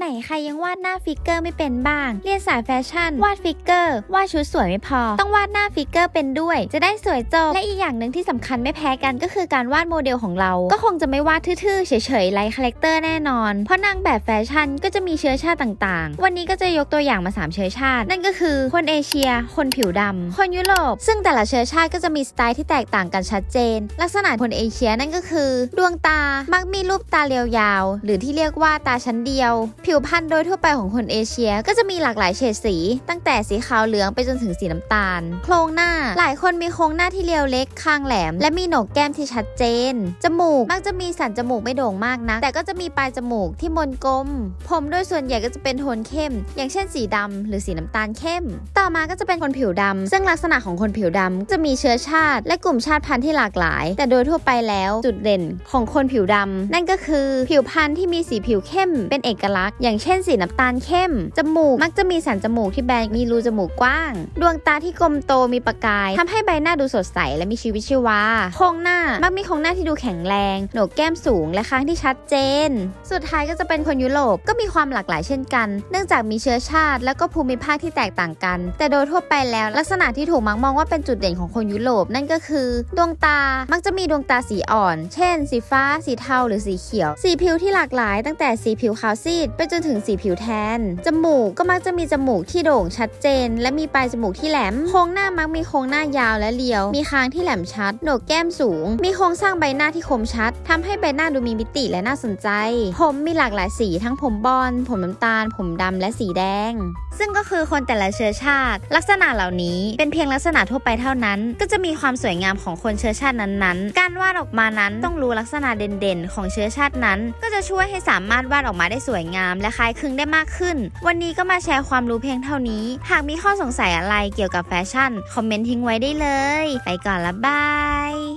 ไหนใครยังวาดหน้าฟิกเกอร์ไม่เป็นบ้าง เรียนสายแฟชั่น วาดฟิกเกอร์วาดชุดสวยไม่พอ ต้องวาดหน้าฟิกเกอร์เป็นด้วย จะได้สวยจบและอีกอย่างหนึ่งที่สำคัญไม่แพ้กันก็คือการวาดโมเดลของเรา ก็คงจะไม่วาดทื่อๆเฉยๆไร้คาแรคเตอร์แน่นอน เพราะนางแบบแฟชั่นก็จะมีเชื้อชาติต่างๆ วันนี้ก็จะยกตัวอย่างมา 3 เชื้อชาติ นั่นก็คือคนเอเชีย คนผิวดำคนยุโรป ซึ่งแต่ละเชื้อชาติก็จะมีสไตล์ที่แตกต่างกันชัดเจน ลักษณะคนเอเชียนั่นก็คือ ดวงตา มักมีรูปตาเรียวยาว หรือที่เรียกว่าตาชั้นเดียวผิวพรรณโดยทั่วไปของคนเอเชีย ก็จะมีหลากหลายเฉดสี ตั้งแต่สีขาวเหลืองไปจนถึงสีน้ำตาล โครงหน้า หลายคนมีโครงหน้าที่เรียวเล็กคางแหลม และมีโหนกแก้มที่ชัดเจน จมูกมักจะมีสันจมูกไม่โด่งมากนะแต่ก็จะมีปลายจมูกที่มนกลม ผมโดยส่วนใหญ่ก็จะเป็นโทนเข้ม อย่างเช่นสีดำหรือสีน้ำตาลเข้ม ต่อมาก็จะเป็นคนผิวดำซึ่งลักษณะของคนผิวดำจะมีเชื้อชาติ และกลุ่มชาติพันธุ์ที่หลากหลาย แต่โดยทั่วไปแล้วจุดเด่นของคนผิวดำนั่นก็คือผิวพรรณที่มีสีผิวเข้มเป็นเอกลักษณ์อย่างเช่นสีน้ำตาลเข้ม จมูกมักจะมีสันจมูกที่แบนมีรูจมูกกว้าง ดวงตาที่กลมโตมีประกายทำให้ใบหน้าดูสดใสและมีชีวิตชีวาโครงหน้ามักมีโครงหน้าที่ดูแข็งแรง โหนกแก้มสูงและค้างที่ชัดเจน สุดท้ายก็จะเป็นคนยุโรปก็มีความหลากหลายเช่นกัน เนื่องจากมีเชื้อชาติ และก็ภูมิภาคที่แตกต่างกัน แต่โดยทั่วไปแล้วลักษณะที่ถูกมักมองว่าเป็นจุดเด่นของคนยุโรปนั่นก็คือ ดวงตามักจะมีดวงตาสีอ่อน เช่น สีฟ้า สีเทาหรือสีเขียว สีผิวที่หลากหลาย ตั้งแต่สีผิวขาวซีดไปจนถึงสีผิวแทน จมูกก็มักจะมีจมูกที่โด่งชัดเจน และมีปลายจมูกที่แหลม โครงหน้ามักมีโครงหน้ายาวและเรียว มีคางที่แหลมชัด โหนกแก้มสูง มีโครงสร้างใบหน้าที่คมชัดทำให้ใบหน้าดูมีมิติและน่าสนใจ ผมมีหลากหลายสีทั้งผมบอล ผมน้ำตาล ผมดำและสีแดง ซึ่งก็คือคนแต่ละเชื้อชาติ ลักษณะเหล่านี้เป็นเพียงลักษณะทั่วไปเท่านั้น ก็จะมีความสวยงามของคนเชื้อชาตินั้นๆ การวาดออกมานั้นต้องรู้ลักษณะเด่นๆ ของเชื้อชาตินั้น ก็จะช่วยให้สามารถวาดออกมาได้สวยงามและคล้ายคลึงได้มากขึ้น วันนี้ก็มาแชร์ความรู้เพียงเท่านี้ หากมีข้อสงสัยอะไรเกี่ยวกับแฟชั่น คอมเมนต์ทิ้งไว้ได้เลย ไปก่อนละบาย